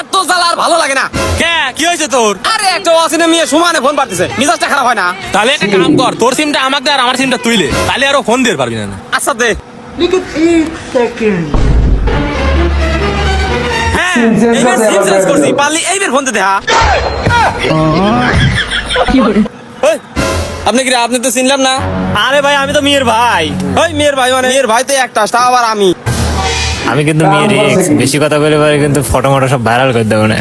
এত জ্বালা আর ভালো লাগে না। কে? কি হয়েছে তোর? আরে একটা অসিনে মেয়ে সমানে ফোন পাঠিয়েছে মিজাজটা খারাপ হয় না। তাহলে একটা কাম কর তোর সিমটা আমাকে আর আমার সিমটা তুইলে। তাহলে আরও ফোন দিয়ে পারবি না আচ্ছা দে। হ্যাঁ এইবার সিম চেঞ্জ করছি। পারলি এইবার ফোন দে দেখা ওই, আপনি কি রে? আপনি তো চিনলাম না? আরে ভাই আমি তো মেয়ের ভাই। ওই মেয়ের ভাই মানে? মেয়ের ভাই তো একটা তা আবার আমি। আমি কিন্তু মেয়ের। বেশি কথা বলে পারে কিন্তু ফটো মটো সব ভাইরাল করে দেবো না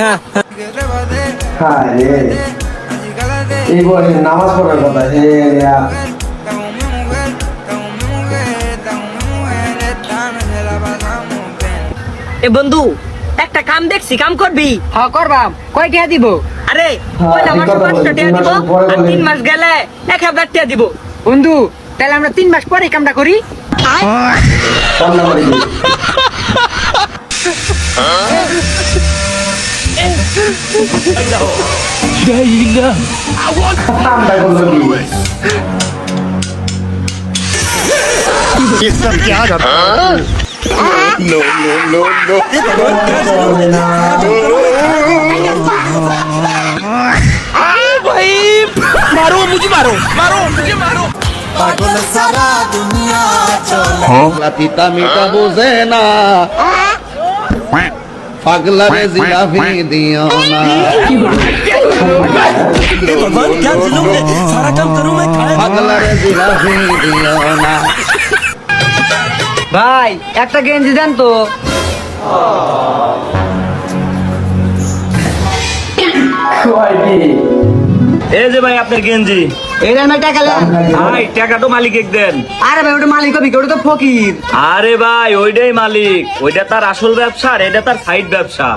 হ্যাঁ হ্যাঁ নামাজ পড়ার কথা এ বন্ধু একটা কাম দেখছি কাম করবি হ করবাম কয় টাকা দিব আরে হ্যাঁ, পয়লা ঠিক মাসে পাঁচশো টাকা তিন দিব মাস আর তিন মাস গেলে এক হাজার টাকা দিব। বন্ধু তাহলে আমরা তিন মাস পরে কামটা করি। কন্যা বাড়ি দিই। কামটা করল কি? বলে না। পাগলা তিতা মিটা বোঝে না। পাগলা রে জিলাপি দিও না। পাগলা রে জিলাপি দিও না। ভাই একটা গেঞ্জি দেন তো। এই যে ভাই আপনার গেঞ্জি। এই আমি টাকা লেন ভাই টাকা তো মালিক দেন। আরে ভাই ওটা মালিক হবি কি? ওটা তো ফকির। আরে ভাই ওইটাই মালিক। ওইটা তার আসল ব্যবসা আর এটা তার সাইড ব্যবসা।